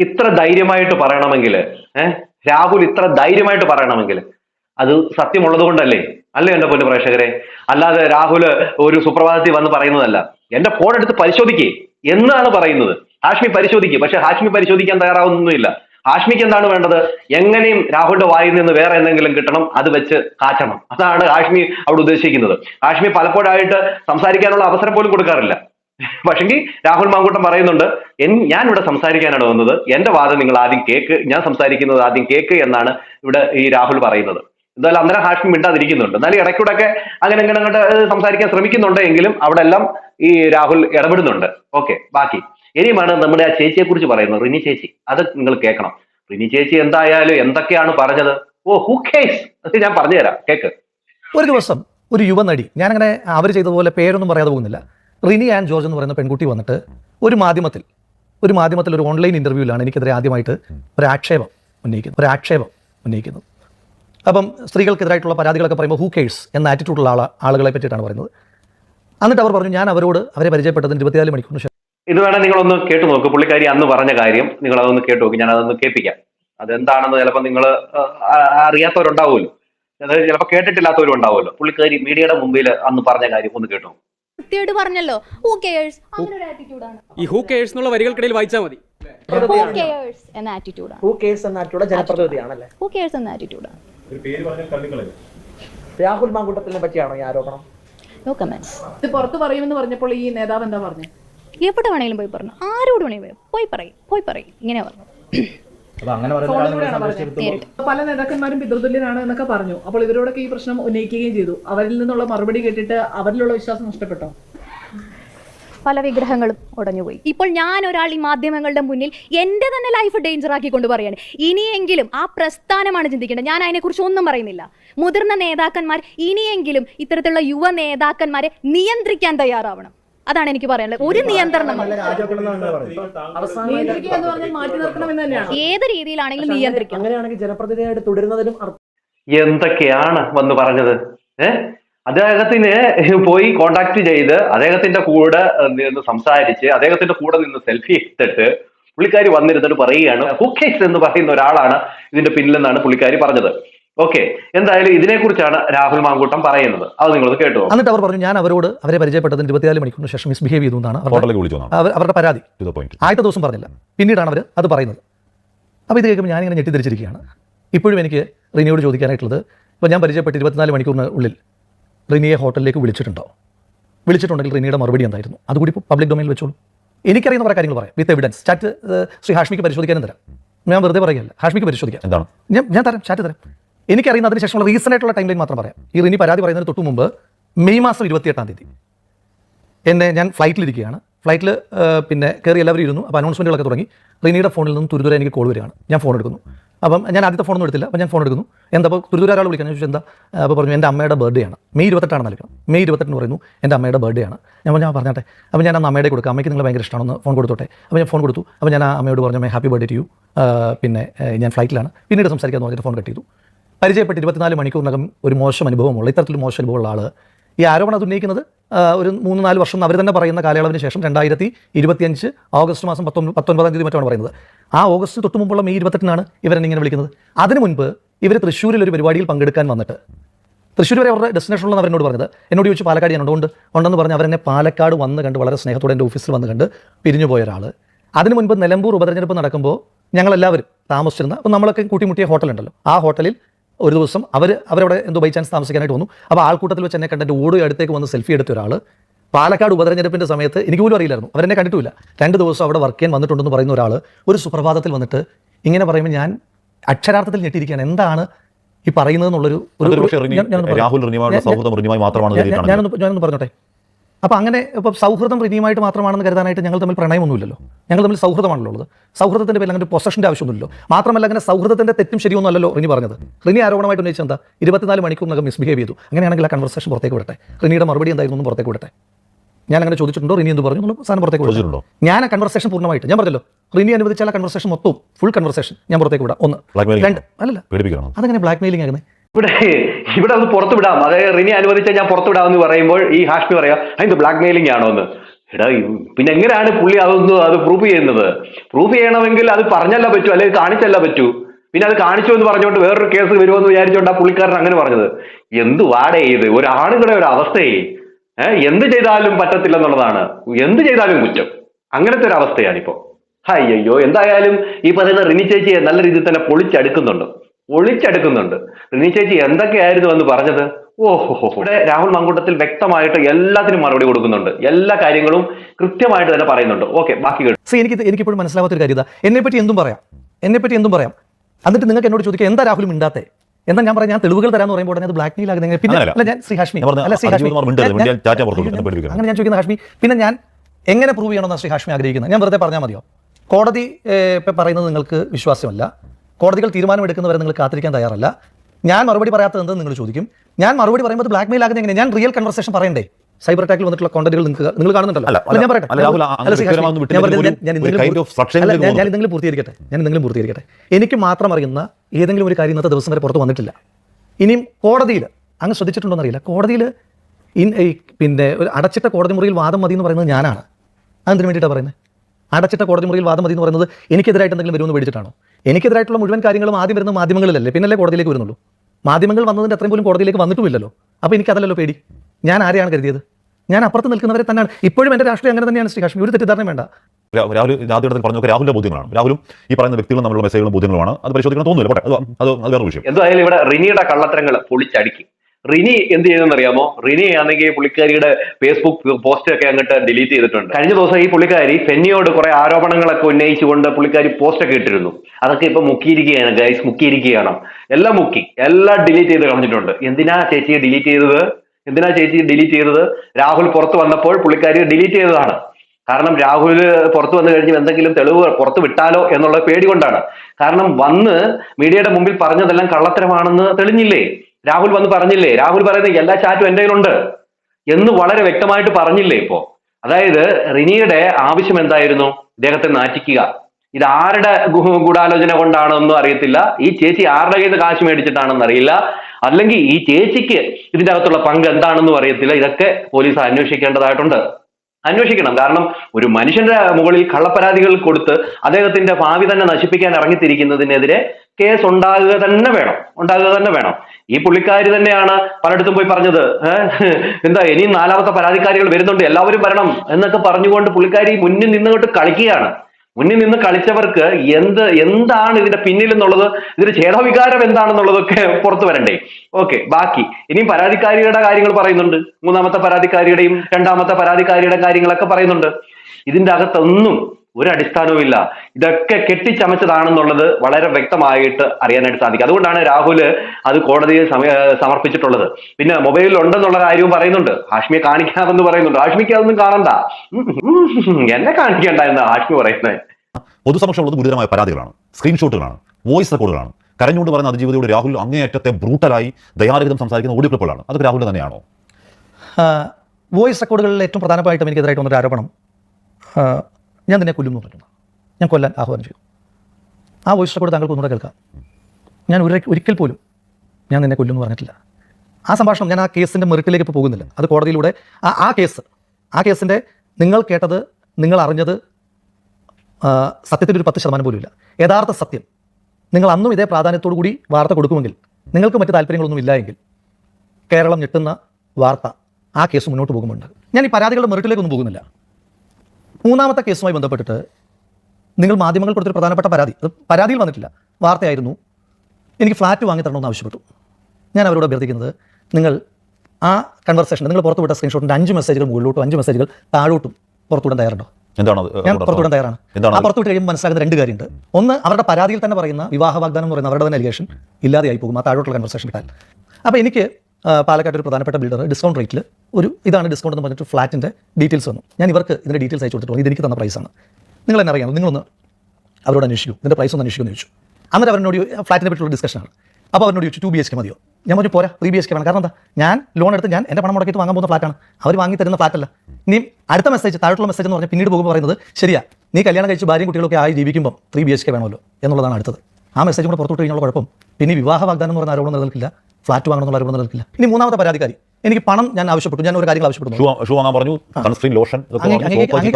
ഇത്ര ധൈര്യമായിട്ട് പറയണമെങ്കിൽ രാഹുൽ ഇത്ര ധൈര്യമായിട്ട് പറയണമെങ്കിൽ അത് സത്യമുള്ളത് കൊണ്ടല്ലേ? അല്ലേ എന്റെ പൊന്നു പ്രേക്ഷകരെ? അല്ലാതെ രാഹുൽ ഒരു സുപ്രഭാതത്തിൽ വന്ന് പറയുന്നതല്ല. എന്റെ ഫോൺ എടുത്ത് പരിശോധിക്കേ. എന്നാണ് പറയുന്നത്? ഹാഷ്മി പരിശോധിക്കുക പക്ഷെ ഹാഷ്മി പരിശോധിക്കാൻ തയ്യാറാവുന്നില്ല ഹാഷ്മിക്ക് എന്താണ് വേണ്ടത്? എങ്ങനെയും രാഹുലിന്റെ വായിൽ നിന്ന് വേറെ എന്തെങ്കിലും കിട്ടണം അത് വെച്ച് കാച്ചണം. അതാണ് ഹാഷ്മി അവിടെ ഉദ്ദേശിക്കുന്നത്. ഹാഷ്മി പലപ്പോഴായിട്ട് സംസാരിക്കാനുള്ള അവസരം പോലും കൊടുക്കാറില്ല. പക്ഷെങ്കിൽ രാഹുൽ മാങ്കൂട്ടം പറയുന്നുണ്ട് ഞാൻ ഇവിടെ സംസാരിക്കാനാണ് വന്നത്. എന്റെ വാദം നിങ്ങൾ ആദ്യം കേക്ക് ഞാൻ സംസാരിക്കുന്നത് ആദ്യം കേക്ക് എന്നാണ് ഇവിടെ ഈ രാഹുൽ പറയുന്നത്. എന്തായാലും അന്നേരം ഹാഷ്മി മിണ്ടാതിരിക്കുന്നുണ്ട്. എന്നാലും ഇടയ്ക്കൂടെ ഒക്കെ അങ്ങനെ ഇങ്ങനെ അങ്ങോട്ട് സംസാരിക്കാൻ ശ്രമിക്കുന്നുണ്ട് എങ്കിലും അവിടെ എല്ലാം ഈ രാഹുൽ ഇടപെടുന്നുണ്ട്. ഓക്കെ ബാക്കി. ഇനിയുമാണ് നമ്മുടെ ആ ചേച്ചിയെ കുറിച്ച് പറയുന്നത് റിനി ചേച്ചി. അത് നിങ്ങൾ കേൾക്കണം. റിനി ചേച്ചി എന്തായാലും എന്തൊക്കെയാണ് പറഞ്ഞത്? ഓ ഹു കേസ് അത് ഞാൻ പറഞ്ഞുതരാം. കേക്ക്. ഒരു ദിവസം ഒരു യുവനടി ഞാനങ്ങനെ അവർ ചെയ്തതുപോലെ പേരൊന്നും പറയാതെ പോകുന്നില്ല. റിനി ആൻഡ് ജോർജ് എന്ന് പറയുന്ന പെൺകുട്ടി വന്നിട്ട് ഒരു മാധ്യമത്തിൽ ഒരു മാധ്യമത്തിൽ ഒരു ഓൺലൈൻ ഇന്റർവ്യൂവിലാണ് എനിക്കെതിരെ ആദ്യമായിട്ട് ഒരു ആക്ഷേപം ഉന്നയിക്കുന്നത് ഒരു ആക്ഷേപം ഉന്നയിക്കുന്നത്. അപ്പം സ്ത്രീകൾക്കെതിരായിട്ടുള്ള പരാതികളൊക്കെ പറയുമ്പോൾ ഹൂ കേഴ്സ് എന്ന ആറ്റിറ്റ്യൂഡുള്ള ആളെ ആളുകളെ പറ്റിയിട്ടാണ് പറയുന്നത്. എന്നിട്ട് അവർ പറഞ്ഞു ഞാൻ അവരോട് അവരെ പരിചയപ്പെട്ടതിന് ഇരുപത്തിനാല് മണിക്കൂർ ശേഷം. ഇത് വേണേ നിങ്ങളൊന്ന് കേട്ടു നോക്ക്. പുള്ളിക്കാരി അന്ന് പറഞ്ഞ കാര്യം നിങ്ങൾ അതൊന്ന് കേട്ടു നോക്ക്. ഞാൻ അതൊന്ന് കേൾപ്പിക്കാം. അതെന്താണെന്ന് ചിലപ്പോൾ നിങ്ങൾ അറിയാത്തവരുണ്ടാവുമല്ലോ. അതായത് ചിലപ്പോൾ കേട്ടിട്ടില്ലാത്തവരും ഉണ്ടാവുമല്ലോ. പുള്ളിക്കാരി മീഡിയയുടെ മുമ്പിൽ അന്ന് പറഞ്ഞ കാര്യം ഒന്ന് കേട്ടു. കൃത്യമായിട്ട് പറഞ്ഞല്ലോ. ഹൂ കെയേഴ്സ് അങ്ങനെ ഒരു ആറ്റിറ്റ്യൂഡാണ് ഈ ഹൂ കേഴ്സ് എന്നുള്ള വരികൾക്കിടയിൽ വായിച്ചാൽ മതി. ഹൂ കെയേഴ്സ് എന്ന ആറ്റിറ്റ്യൂഡാണ് ഹൂ എന്ന ആറ്റിറ്റ്യൂഡ് ജനപ്രതിനിധിയാണല്ലേ? ഹൂ കെയേഴ്സ് എന്ന ആറ്റിറ്റ്യൂഡാണ് രാഹുൽ മാങ്കൂട്ടത്തിനെ പറ്റിയാണോ ഈ ആരോപണം? നോ കമന്റ്സ് ഇത് പുറത്ത് പറയുമെന്ന് പറഞ്ഞപ്പോൾ ഈ നേതാവ് എന്താ പറഞ്ഞു? എവിടെ വേണമെങ്കിലും പോയി പറഞ്ഞു. ആരോട് വേണമെങ്കിലും പോയി പറയും പോയി പറയും. ഇങ്ങനെ പറഞ്ഞു. പല നേതാക്കന്മാരും പിതൃതുല്യനാണ് എന്നൊക്കെ പറഞ്ഞു. അപ്പോൾ ഇവരോടൊക്കെ ഈ പ്രശ്നം ഉന്നയിക്കുകയും ചെയ്തു. അവരിൽ നിന്നുള്ള മറുപടി കേട്ടിട്ട് അവരിലുള്ള വിശ്വാസം നഷ്ടപ്പെട്ടോ? പല വിഗ്രഹങ്ങളും ഉടഞ്ഞുപോയി. ഇപ്പോൾ ഞാൻ ഒരാൾ ഈ മാധ്യമങ്ങളുടെ മുന്നിൽ എന്റെ തന്നെ ലൈഫ് ഡേഞ്ചർ ആക്കി കൊണ്ട് പറയാണ്. ഇനിയെങ്കിലും ആ പ്രസ്ഥാനമാണ് ചിന്തിക്കേണ്ടത്. ഞാൻ അതിനെക്കുറിച്ച് ഒന്നും പറയുന്നില്ല. മുതിർന്ന നേതാക്കന്മാർ ഇനിയെങ്കിലും ഇത്തരത്തിലുള്ള യുവ നേതാക്കന്മാരെ നിയന്ത്രിക്കാൻ തയ്യാറാവണം. അതാണ് എനിക്ക് പറയാനുള്ളത്. ഒരു നിയന്ത്രണം ഏത് രീതിയിലാണെങ്കിലും നിയന്ത്രിക്കാം അങ്ങനെയാണെങ്കിൽ ജനപ്രതിനിധിയായിട്ട് തുടരുന്നതിനും അർത്ഥം എന്തൊക്കെയാണ് വന്ന് പറഞ്ഞത്? ഏഹ് അദ്ദേഹത്തിന് പോയി കോണ്ടാക്ട് ചെയ്ത് അദ്ദേഹത്തിന്റെ കൂടെ നിന്ന് സംസാരിച്ച് അദ്ദേഹത്തിന്റെ കൂടെ നിന്ന് സെൽഫി എടുത്തിട്ട് പുള്ളിക്കാരി വന്നിരുന്നിട്ട് പറയുകയാണ് ഹുക്കേസ് എന്ന് പറയുന്ന ഒരാളാണ് ഇതിന്റെ പിന്നിലെന്നാണ് പുള്ളിക്കാരി പറഞ്ഞത്. ഓക്കെ എന്തായാലും ഇതിനെക്കുറിച്ചാണ് രാഹുൽ മാങ്കൂട്ടം പറയുന്നത്. അത് നിങ്ങൾ കേട്ടോ എന്നിട്ട് അവർ പറഞ്ഞു ഞാൻ അവരോട് അവരെ പരിചയപ്പെട്ടതിന് ഇരുപത്തിനാല് മണിക്കൂറിന് ശേഷം മിസ്ബിഹേവ് ചെയ്തു എന്നാണ് അവരുടെ പരാതി. ടു ദ പോയിന്റ് ആദ്യത്തെ ദിവസം പറഞ്ഞില്ല. പിന്നീടാണ് അവർ അത് പറയുന്നത്. അപ്പോൾ ഇത് കേൾക്കുമ്പോൾ ഞാനിങ്ങനെ ഞെട്ടിദ്ധരിച്ചിരിക്കുകയാണ്. ഇപ്പോഴും എനിക്ക് റിനിയോട് ചോദിക്കാനായിട്ടുള്ളത് ഇപ്പോൾ ഞാൻ പരിചയപ്പെട്ട് ഇരുപത്തിനാല് മണിക്കൂറിന് ഉള്ളിൽ റിനിയെ ഹോട്ടലിലേക്ക് വിളിച്ചിട്ടുണ്ടോ? വിളിച്ചിട്ടുണ്ടെങ്കിൽ റിനിയുടെ മറുപടി എന്തായിരുന്നു? അതുകൂടി ഇപ്പോൾ പബ്ലിക് ഡൊമൈനിൽ വെച്ചോളൂ. എനിക്കറിയുന്ന കുറേ കാര്യങ്ങൾ പറയാം. വിത്ത് എവിഡൻസ് ചാറ്റ് ശ്രീ ഹാഷ്മിക്ക് പരിശോധിക്കാനും തരാം. ഞാൻ വെറുതെ പറയുകയല്ല. ഹാഷ്മിക്ക് പരിശോധിക്കാം. എന്താണ്? ഞാൻ ഞാൻ തരാം. ചാറ്റ് തരാം. എനിക്കറിയുന്ന അതിന് ശേഷമുള്ള റീസൺ ആയിട്ടുള്ള ടൈം ലൈൻ മാത്രം പറയാം. ഈ റിനി പരാതി പറയുന്നതിന് തൊട്ട് മുമ്പ് മെയ് മാസം ഇരുപത്തിയെട്ടാം തീയതി. എന്നെ ഞാൻ ഫ്ലൈറ്റിലിരിക്കുകയാണ് ഫ്ലൈറ്റിൽ പിന്നെ കയറി എല്ലാവരും ഇരുന്നു. അപ്പോൾ അനൗൺസ്മെന്റുകളൊക്കെ തുടങ്ങി. റിനിയുടെ ഫോണിൽ നിന്നും തുരുതുര എനിക്ക് കോൾ വരികയാണ്. ഞാൻ ഫോൺ എടുക്കുന്നു. അപ്പം ഞാൻ ആദ്യത്തെ ഫോണൊന്നും എടുത്തില്ല. അപ്പം ഞാൻ ഫോൺ എടുക്കുന്നു. എന്താ അപ്പോൾ തുരുതുര ഒരാൾ വിളിക്കാൻ? ചോദിച്ചു എന്താ? അപ്പോൾ പറഞ്ഞു എന്റെ അമ്മയുടെ ബർത്ത്ഡേ ആണ്. മെയ് ഇരുപത്തെട്ടാണ് നൽകണം മെയ് ഇരുപത്തെട്ടിന് പറയുന്നു എന്റെ അമ്മയുടെ ബർത്ത്ഡേ ആണ്. ഞാൻ ഞാൻ പറഞ്ഞാട്ടെ. അപ്പോൾ ഞാൻ അന്ന് അമ്മയുടെ കൊടുക്കാം. അമ്മയ്ക്ക് നിങ്ങൾ ഭയങ്കര ഇഷ്ടമാണെന്ന് ഫോൺ കൊടുത്തോട്ടെ. അപ്പോൾ ഞാൻ ഫോൺ കൊടുത്തു. അപ്പോൾ ഞാൻ ആ അമ്മയോട് പറഞ്ഞു അമ്മ ഹാപ്പി ബർത്ത്ഡേ ടു യു പിന്നെ ഞാൻ ഫ്ലൈറ്റിലാണ് പിന്നീട് സംസാരിക്കാമെന്ന് പറഞ്ഞിട്ട് ഫോൺ കട്ട് ചെയ്തു. പരിചയപ്പെട്ട് ഇരുപത്തിനാല് മണിക്കൂറിനകം ഒരു മോശം അനുഭവമുള്ള ഇത്തരത്തിൽ മോശം അനുഭവമുള്ള ആൾ ഈ ആരോപണം അത് ഉന്നയിക്കുന്നത് ഒരു മൂന്ന് നാല് വർഷം അവർ തന്നെ പറയുന്ന കാലയളവിന് ശേഷം രണ്ടായിരത്തി ഇരുപത്തിയഞ്ച് ഓഗസ്റ്റ് മാസം പത്തൊമ്പത് പത്തൊൻപതാം തീയതി മറ്റാണ് പറയുന്നത്. ആ ഓഗസ്റ്റ് തൊട്ട് മുമ്പുള്ള മെയ് ഇരുപത്തെട്ടിനാണ് ഇവരെന്നെ ഇങ്ങനെ വിളിക്കുന്നത്. അതിന് മുൻപ് ഇവർ തൃശ്ശൂരിൽ ഒരു പരിപാടിയിൽ പങ്കെടുക്കാൻ വന്നിട്ട് തൃശ്ശൂർ വരെ അവരുടെ ഡെസ്റ്റിനേഷൻ ഉള്ളത് അവരോട് പറഞ്ഞത്. എന്നോട് ചോദിച്ചു പാലക്കാട് ഞാൻ ഉണ്ട് ഉണ്ടെന്ന് പറഞ്ഞ് അവരെന്നെ പാലക്കാട് വന്ന് കണ്ട് വളരെ സ്നേഹത്തോടെ എന്റെ ഓഫീസിൽ വന്ന് കണ്ട് പിരിഞ്ഞു പോയ ഒരാൾ അതിന് മുൻപ് നിലമ്പൂർ ഉപതെരഞ്ഞെടുപ്പ് നടക്കുമ്പോൾ ഞങ്ങളെല്ലാവരും താമസിച്ചിരുന്ന അപ്പോൾ നമ്മളൊക്കെ കൂട്ടിമുട്ടിയ ഹോട്ടലുണ്ടല്ലോ. ആ ഹോട്ടലിൽ ഒരു ദിവസം അവർ അവരവിടെ എന്തോ ബൈ ചാൻസ് താമസിക്കാനായിട്ട് വന്നു. അപ്പോൾ ആൾക്കൂട്ടത്തിൽ വെച്ച് എന്നെ കണ്ടിട്ട് ഓടി അടുത്തേക്ക് വന്ന് സെൽഫി എടുത്ത ഒരാൾ പാലക്കാട് ഉപതെരഞ്ഞെടുപ്പിന്റെ സമയത്ത് എനിക്ക് പോലും അറിയില്ലായിരുന്നു. അവരെന്നെ കണ്ടിട്ടില്ല രണ്ട് ദിവസം അവിടെ വർക്ക് ചെയ്യാൻ വന്നിട്ടുണ്ടെന്ന് പറയുന്ന ഒരാൾ ഒരു സുപ്രഭാതത്തിൽ വന്നിട്ട് ഇങ്ങനെ പറയുമ്പോൾ ഞാൻ അക്ഷരാർത്ഥത്തിൽ ഞെട്ടിയിരിക്കുകയാണ്. എന്താണ് ഈ പറയുന്നത് എന്നുള്ളൊരു. രാഹുൽ മാത്രമാണ് ഞാനൊന്ന് ഞാനൊന്ന് പറഞ്ഞോട്ടെ. അപ്പോൾ അങ്ങനെ ഇപ്പോൾ സൗഹൃദം പ്രീതിയുമായിട്ട് മാത്രമാണെന്ന് കരുതാനായിട്ട് ഞങ്ങൾ തമ്മിൽ പ്രണയമൊന്നുമില്ലല്ലോ. ഞങ്ങൾ തമ്മിൽ സൗഹൃദമാണല്ലോ ഉള്ളത്. സൗഹൃദത്തിന്റെ പേരിൽ അങ്ങനെ പൊസഷന്റെ ആവശ്യമൊന്നുമില്ലല്ലോ. മാത്രമല്ല അങ്ങനെ സൗഹൃദത്തിന്റെ തെറ്റും ശരിയൊന്നും അല്ലല്ലോ റിനി പറഞ്ഞത്. റിനി ആരോപണമായിട്ട് ഉന്നയിച്ചത് എന്താ? ഇരുപത്തിനാല് മണിക്കൂറിനകം മിസ്ബിഹേവ് ചെയ്തു. അങ്ങനെയാണെങ്കിൽ ആ കൺവെർസേഷൻ പുറത്തേക്ക് വിടട്ടെ. റിനിയുടെ മറുപടി എന്തായിരുന്നു പുറത്തേക്ക് വിടട്ടെ. ഞാൻ അങ്ങനെ ചോദിച്ചിട്ടുണ്ടോ? റിനി എന്ന് പറഞ്ഞു സാധനം പുറത്തേക്ക് വിളിച്ചിട്ടുണ്ടോ ഞാൻ ആ കൺവെർസേഷൻ പൂർണമായിട്ട്. ഞാൻ പറഞ്ഞല്ലോ റിനി അനുവദിച്ചാൽ ആ കൺവെർസേഷൻ മൊത്തവും ഫുൾ കൺവെർസേഷൻ ഞാൻ പുറത്തേക്ക് വിടാം. ഒന്ന് രണ്ട് അല്ലല്ല. അതങ്ങനെ അതെങ്ങനെ ബ്ലാക്ക് മെയിലിംഗ് ആകുന്നത് ഇവിടെ ഇവിടെ ഒന്ന് പുറത്തു വിടാം. അതായത് റിനി അനുവദിച്ചാൽ ഞാൻ പുറത്തു വിടാമെന്ന് പറയുമ്പോൾ ഈ ഹാഷ്മി പറയാ അതിന് ബ്ലാക്ക് മെയിലിംഗ് ആണോ എന്ന് എടാ പിന്നെ എങ്ങനെയാണ് പുള്ളി അതൊന്ന് അത് പ്രൂഫ് ചെയ്യുന്നത്? പ്രൂഫ് ചെയ്യണമെങ്കിൽ അത് പറഞ്ഞല്ല പറ്റൂ അല്ലെങ്കിൽ കാണിച്ചല്ല പറ്റൂ. പിന്നെ അത് കാണിച്ചു എന്ന് പറഞ്ഞുകൊണ്ട് വേറൊരു കേസ് വരുമെന്ന് വിചാരിച്ചുകൊണ്ട് ആ പുള്ളിക്കാരൻ അങ്ങനെ പറഞ്ഞത്. എന്ത് വാടേ ഇത്? ഒരു ആണുങ്ങളുടെ ഒരു അവസ്ഥയെ. എന്ത് ചെയ്താലും പറ്റത്തില്ലെന്നുള്ളതാണ് എന്ത് ചെയ്താലും കുറ്റം. അങ്ങനത്തെ ഒരു അവസ്ഥയാണ് ഇപ്പോ അയ്യോ എന്തായാലും ഈ പറയുന്ന റിനി ചേച്ചിയെ നല്ല രീതിയിൽ തന്നെ പൊളിച്ചടുക്കുന്നുണ്ട്. പൊളിച്ചടുക്കുന്നുണ്ട് റിനി ചേച്ചി എന്തൊക്കെയായിരുന്നു എന്ന് പറഞ്ഞത്? ഓഹോ ഇവിടെ രാഹുൽ മങ്കൂട്ടത്തിൽ വ്യക്തമായിട്ട് എല്ലാത്തിനും മറുപടി കൊടുക്കുന്നുണ്ട്. എല്ലാ കാര്യങ്ങളും കൃത്യമായിട്ട് തന്നെ പറയുന്നുണ്ട്. ഓക്കെ ബാക്കി കേട്ടു. സോ എനിക്ക് എനിക്കിപ്പോഴും മനസ്സിലാവാത്ത ഒരു കാര്യം എന്നെ പറ്റി എന്തും പറയാം. എന്നെ പറ്റി എന്തും പറയാം. എന്നിട്ട് നിങ്ങൾക്ക് എന്നോട് ചോദിക്കുക എന്താ രാഹുൽ മിണ്ടാത്തെ? എന്താ ഞാൻ പറയാം ഞാൻ തെളിവുകൾ തരാന്ന് പറയുമ്പോൾ ഉടനെ അത് ബ്ലാക്ക് മെയിൽ ആകുന്നത് പിന്നെ അല്ല ഞാൻ ശ്രീ ഹാഷ്മി. ഞാൻ അല്ല ശ്രീ ഹാഷ്മി. അങ്ങനെ ഞാൻ ചോദിക്കുന്ന ഹാഷ്മി. പിന്നെ ഞാൻ എങ്ങനെ പ്രൂവ് ചെയ്യണമെന്നാണ് ശ്രീ ഹാഷ്മി ആഗ്രഹിക്കുന്നത്? ഞാൻ വെറുതെ പറഞ്ഞാൽ മതിയോ? കോടതി പറയുന്നത് നിങ്ങൾക്ക് വിശ്വാസമല്ല കോടതികൾ തീരുമാനമെടുക്കുന്നവരെ നിങ്ങൾ കാത്തിരിക്കാൻ തയ്യാറല്ല. ഞാൻ മറുപടി പറയാത്തത് എന്തെന്ന് നിങ്ങൾ ചോദിക്കും. ഞാൻ മറുപടി പറയുമ്പോൾ ബ്ലാക്ക് മെയിൽ ആകുന്ന എങ്ങനെ ഞാൻ റിയൽ കൺവെർസേഷൻ പറയണ്ടേ? സൈബർ അറ്റാക്കിൽ വന്നിട്ടുള്ള കോണ്ടന്റുകൾ നിങ്ങൾക്ക് നിങ്ങൾ കാണുന്നുണ്ടല്ലോ. ഞാൻ പറയട്ടെ. ഞാൻ എന്തെങ്കിലും. പൂർത്തീകരിക്കട്ടെ? ഞാൻ എന്തെങ്കിലും പൂർത്തീകരിക്കട്ടെ? എനിക്ക് മാത്രം അറിയുന്ന ഏതെങ്കിലും ഒരു കാര്യം ഇന്നത്തെ ദിവസം വരെ പുറത്ത് വന്നിട്ടില്ല. ഇനിയും കോടതിയിൽ അങ്ങ് ശ്രദ്ധിച്ചിട്ടുണ്ടോ എന്നറിയില്ല കോടതിയിൽ ഇൻ പിന്നെ ഒരു അടച്ചിട്ട കോടതി മുറിയിൽ വാദം മതി എന്ന് പറയുന്നത് ഞാനാണ്. അതിന് വേണ്ടിയിട്ടാണ് പറയുന്നത്? അടച്ചിട്ട കോടതി മുറിയിൽ വാദം മതി എന്ന് പറയുന്നത് എനിക്കെതിരായിട്ട് എന്തെങ്കിലും വരുമെന്ന് പേടിച്ചിട്ടാണോ? എനിക്കെതിരായിട്ടുള്ള മുഴുവൻ കാര്യങ്ങളും ആദ്യം വരുന്ന മാധ്യമങ്ങളിലല്ലേ? പിന്നല്ലേ കോടതിയിലേക്ക് വരുന്നുള്ളൂ. മാധ്യമങ്ങൾ വന്നതിന്റെ അത്രയും പോലും കോടതിയിലേക്ക് വന്നിട്ടുമില്ലല്ലോ. അപ്പോൾ എനിക്കതല്ലല്ലോ പേടി. ഞാൻ ആരെയാണ് കരുതിയത്? ഞാൻ അപ്പുറത്ത് നിൽക്കുന്നവരെ തന്നെയാണ്. ഇപ്പോഴും എന്റെ രാഷ്ട്രീയം അങ്ങനെ തന്നെയാണ് ശ്രീ കാശ്മീർ. ഒരു തെറ്റിദ്ധാരണ വേണ്ട. രാഹുൽ ആദ്യഘട്ടത്തിൽ പറഞ്ഞു രാഹുലിന്റെ ബോധ്യങ്ങളാണ്. രാഹുലും ഈ പറയുന്ന വ്യക്തികളും തമ്മിലുള്ള മെസ്സേജുകളും ബോധ്യങ്ങളുമാണ്. അത് പരിശോധിക്കണം തോന്നുന്നില്ല. പോട്ടെ. അത് അത് അത് വേറെ വിഷയം. എന്തായാലും ഇവിടെ റിനിയുടെ കള്ളത്തരങ്ങൾ പൊളിച്ചടുക്കി. റിനി എന്ത് ചെയ്തെന്ന് അറിയാമോ റിനി ആണെങ്കിൽ പുള്ളിക്കാരിയുടെ ഫേസ്ബുക്ക് പോസ്റ്റ് ഒക്കെ അങ്ങോട്ട് ഡിലീറ്റ് ചെയ്തിട്ടുണ്ട്. കഴിഞ്ഞ ദിവസം ഈ പുള്ളിക്കാരി ഫെന്നിയോട് കുറെ ആരോപണങ്ങളൊക്കെ ഉന്നയിച്ചുകൊണ്ട് പുള്ളിക്കാരി പോസ്റ്റ് ഒക്കെ ഇട്ടിരുന്നു. അതൊക്കെ ഇപ്പൊ മുക്കിയിരിക്കുകയാണ് ഗൈസ് മുക്കിയിരിക്കുകയാണ്. എല്ലാം മുക്കി എല്ലാം ഡിലീറ്റ് ചെയ്ത് കളഞ്ഞിട്ടുണ്ട്. എന്തിനാ ചേച്ചിയെ ഡിലീറ്റ് ചെയ്തത്? എന്തിനാ ചേച്ചി ഡിലീറ്റ് ചെയ്തത്? രാഹുൽ പുറത്തു വന്നപ്പോൾ പുള്ളിക്കാരി ഡിലീറ്റ് ചെയ്തതാണ്. കാരണം രാഹുൽ പുറത്തു വന്നു കഴിഞ്ഞ് എന്തെങ്കിലും തെളിവ് പുറത്തു വിട്ടാലോ എന്നുള്ള പേടി കൊണ്ടാണ്. കാരണം വന്ന് മീഡിയയുടെ മുമ്പിൽ പറഞ്ഞതെല്ലാം കള്ളത്തരമാണെന്ന് തെളിഞ്ഞില്ലേ? രാഹുൽ വന്ന് പറഞ്ഞില്ലേ? രാഹുൽ പറയുന്ന എല്ലാ ചാറ്റും എന്റെ കയ്യിലുണ്ട് എന്ന് വളരെ വ്യക്തമായിട്ട് പറഞ്ഞില്ലേ ഇപ്പോ? അതായത് റിനിയുടെ ആവശ്യം എന്തായിരുന്നു? ഇദ്ദേഹത്തെ നാറ്റിക്കുക. ഇത് ആരുടെ ഗൂഢാലോചന കൊണ്ടാണെന്നും അറിയത്തില്ല. ഈ ചേച്ചി ആരുടെ കയ്യിൽ നിന്ന് കാശ് മേടിച്ചിട്ടാണെന്ന് അറിയില്ല. അല്ലെങ്കിൽ ഈ ചേച്ചിക്ക് ഇതിന്റെ അകത്തുള്ള പങ്ക് എന്താണെന്നും അറിയത്തില്ല. ഇതൊക്കെ പോലീസ് അന്വേഷിക്കേണ്ടതായിട്ടുണ്ട്. അന്വേഷിക്കണം. കാരണം ഒരു മനുഷ്യന്റെ മുകളിൽ കള്ളപ്പരാതികൾ കൊടുത്ത് അദ്ദേഹത്തിന്റെ ഭാവി തന്നെ നശിപ്പിക്കാൻ ഇറങ്ങിത്തിരിക്കുന്നതിനെതിരെ കേസ് ഉണ്ടാകുക തന്നെ വേണം. ഉണ്ടാകുക തന്നെ വേണം. ഈ പുള്ളിക്കാരി തന്നെയാണ് പലയിടത്തും പോയി പറഞ്ഞത് എന്താ ഇനിയും നാലാമത്തെ പരാതിക്കാരികൾ വരുന്നുണ്ട് എല്ലാവരും വരണം എന്നൊക്കെ പറഞ്ഞുകൊണ്ട് പുള്ളിക്കാരി മുന്നിൽ നിന്നുകൊണ്ട് കളിക്കുകയാണ്. മുന്നിൽ നിന്ന് കളിച്ചവർക്ക് എന്ത് എന്താണ് ഇതിന്റെ പിന്നിൽ എന്നുള്ളത് ഇതിന്റെ ഛേദവികാരം എന്താണെന്നുള്ളതൊക്കെ പുറത്തു വരണ്ടേ. ഓക്കെ ബാക്കി. ഇനിയും പരാതിക്കാരിയുടെ കാര്യങ്ങൾ പറയുന്നുണ്ട്. മൂന്നാമത്തെ പരാതിക്കാരിയുടെയും രണ്ടാമത്തെ പരാതിക്കാരിയുടെ കാര്യങ്ങളൊക്കെ പറയുന്നുണ്ട്. ഇതിന്റെ അകത്തൊന്നും ഒരു അടിസ്ഥാനവുമില്ല ഇതൊക്കെ കെട്ടിച്ചമച്ചതാണെന്നുള്ളത് വളരെ വ്യക്തമായിട്ട് അറിയാനായിട്ട് സാധിക്കും. അതുകൊണ്ടാണ് രാഹുൽ അത് കോടതിയിൽ സമ- സമർപ്പിച്ചിട്ടുള്ളത്. പിന്നെ മൊബൈലിൽ ഉണ്ടെന്നുള്ള കാര്യവും പറയുന്നുണ്ട്. ഹാഷ്മിയെ കാണിക്കാമെന്ന് പറയുന്നുണ്ട്. ഹാഷ്മിക്ക് അതൊന്നും കാണണ്ട. എന്നെ കാണിക്കണ്ട എന്നാ ഹാഷ്മി പറയുന്നത് പൊതുസമക്ഷമുള്ളത് ഗുരുതരമായ പരാതികളാണ്. സ്ക്രീൻഷോട്ടുകളാണ്. വോയിസ് റെക്കോർഡുകളാണ്. കരഞ്ഞുകൊണ്ട് പറയുന്ന അതിജീവിതയോട് രാഹുൽ അങ്ങേയറ്റത്തെ ബ്രൂട്ടലായി ദയാരഹിതം സംസാരിക്കുന്ന ഓഡിയോ ക്ലിപ്പുകളാണ്. അതൊക്കെ രാഹുൽ തന്നെയാണോ? വോയിസ് റെക്കോർഡുകളിൽ ഏറ്റവും പ്രധാനമായിട്ടും എനിക്കെതിരായിട്ട് വന്നൊരു ആരോപണം. ഞാൻ നിന്നെ കൊല്ലും എന്ന് പറഞ്ഞു ഞാൻ കൊല്ലാൻ ആഹ്വാനം ചെയ്തു. ആ വോയിസ് റെക്കോർഡ് താങ്കൾക്ക് ഒന്നുകൂടെ കേൾക്കാം. ഞാൻ ഒരു ഒരിക്കൽ പോലും ഞാൻ നിന്നെ കൊല്ലും എന്ന് പറഞ്ഞിട്ടില്ല. ആ സംഭാഷണം ഞാൻ ആ കേസിന്റെ മെറിറ്റിലേക്ക് ഇപ്പോൾ പോകുന്നില്ല. അത് കോടതിയിലൂടെ ആ ആ കേസ് ആ കേസിന്റെ നിങ്ങൾ കേട്ടത് നിങ്ങൾ അറിഞ്ഞത് സത്യത്തിന്റെ ഒരു പത്ത് ശതമാനം ഇല്ല യഥാർത്ഥ സത്യം നിങ്ങൾ അന്നും ഇതേ പ്രാധാന്യത്തോടു കൂടി വാർത്ത കൊടുക്കുമെങ്കിൽ നിങ്ങൾക്ക് മറ്റ് താല്പര്യങ്ങളൊന്നും ഇല്ല എങ്കിൽ കേരളം ഞെട്ടുന്ന വാർത്ത ആ കേസ് മുന്നോട്ട് പോകുമുണ്ട് ഞാൻ ഈ പരാതികളുടെ മെറിറ്റിലേക്കൊന്നും പോകുന്നില്ല. മൂന്നാമത്തെ കേസുമായി ബന്ധപ്പെട്ടിട്ട് നിങ്ങൾ മാധ്യമങ്ങൾ കൊടുത്തൊരു പ്രധാനപ്പെട്ട പരാതി. അത് പരാതിയിൽ വന്നിട്ടില്ല. വാർത്തയായിരുന്നു. എനിക്ക് ഫ്ലാറ്റ് വാങ്ങി തരണമെന്ന് ആവശ്യപ്പെട്ടു. ഞാൻ അവരോട് അഭ്യർത്ഥിക്കുന്നത് നിങ്ങൾ ആ കൺവെർസേഷൻ നിങ്ങൾ പുറത്തുവിട്ട സ്ക്രീൻഷോട്ടിന്റെ അഞ്ച് മെസ്സേജുകൾ മുകളിലോട്ടും അഞ്ച് മെസ്സേജുകൾ താഴോട്ടും പുറത്തുവിടാൻ തയ്യാറുണ്ടോ? എന്താണ് ഞാൻ പുറത്തുവിടാൻ തയ്യാറാണ്. എന്താണ് ആ? പുറത്തുവിട്ട് കഴിയുമ്പോൾ മനസ്സിലാകുന്ന രണ്ട് കാര്യമുണ്ട്. ഒന്ന് അവരുടെ പരാതിയിൽ തന്നെ പറയുന്ന വിവാഹ വാഗ്ദാനം എന്ന് പറയുന്ന അവരുടെ തന്നെ അലിഗേഷൻ ഇല്ലാതെയായി പോകും. ആ താഴോട്ടുള്ള കൺവെർസേഷൻ ഇട്ടാൽ. അപ്പോൾ എനിക്ക് പാലക്കാട് ഒരു പ്രധാനപ്പെട്ട ബിൽഡർ ഡിസ്കൗണ്ട് റേറ്റിൽ ഒരു ഇതാണ് ഡിസ്കൗണ്ട് എന്ന് പറഞ്ഞിട്ട് ഫ്ലാറ്റിന്റെ ഡീറ്റെയിൽസ് വന്നു. ഞാൻ ഇവർക്ക് ഇതിന്റെ ഡീറ്റെയിൽസ് അയച്ചു കൊടുത്തിട്ടുണ്ട് ഇത് എനിക്ക് തന്ന പ്രൈസാണ് നിങ്ങൾ എന്നെ അറിയാമോ നിങ്ങളൊന്ന് അവരോട് അന്വേഷിക്കൂ. ഇതിന്റെ പ്രൈസ് ഒന്ന് അന്വേഷിക്കുമെന്ന് ചോദിച്ചു. അന്നേരം അവരോട് ഫ്ലാറ്റിനെ പറ്റിയുള്ള ഡിസ്കഷനാണ് അപ്പോൾ അവരോട് ചോദിച്ചു ടു ബി എച്ച് കെ മതിയോ? ഞാൻ പറഞ്ഞു പോരാ ത്രീ ബി എച്ച് കെ വേണം. കാരണം എന്താ? ഞാൻ ലോൺ എടുത്ത് ഞാൻ എന്റെ പണം മുടക്കിയിട്ട് വാങ്ങാൻ പോകുന്ന ഫ്ലാറ്റാണ് അവർ വാങ്ങി തരുന്ന ഫ്ലാറ്റല്ല ഇനി അടുത്ത മെസ്സേജ് താഴോട്ടുള്ള മെസ്സേജ് എന്ന് പറഞ്ഞാൽ പിന്നീട് പോകുമ്പോൾ പറയുന്നത് ശരിയാ നീ കല്യാണം കഴിച്ച് ഭാര്യയും കുട്ടികളൊക്കെ ആയി ജീവിക്കുമ്പോൾ ത്രീ ബി എച്ച് കെ വേണമല്ലോ എന്നുള്ളതാണ് അടുത്തത്. ആ മെസ്സേജ് കൂടെ പുറത്തോട്ട് കഴിഞ്ഞുള്ള കുഴപ്പം. പിന്നെ വിവാഹ വാഗ്ദാനം എന്ന് പറഞ്ഞ ആരോപണം നിലനിൽക്കില്ല. ഫ്ലാറ്റ് വാങ്ങണം എന്നുള്ള ആരോടും നിലനിൽക്കില്ല. ഇനി മൂന്നാമത്തെ പരാതിക്കാരി. എനിക്ക് പണം ഞാൻ ആവശ്യപ്പെട്ടു. ഞാൻ ഒരു കാര്യങ്ങൾ ആവശ്യപ്പെടുന്നു. ഷൂ വാങ്ങാൻ പറഞ്ഞു. സൺസ്ക്രീൻ ലോഷൻ അത്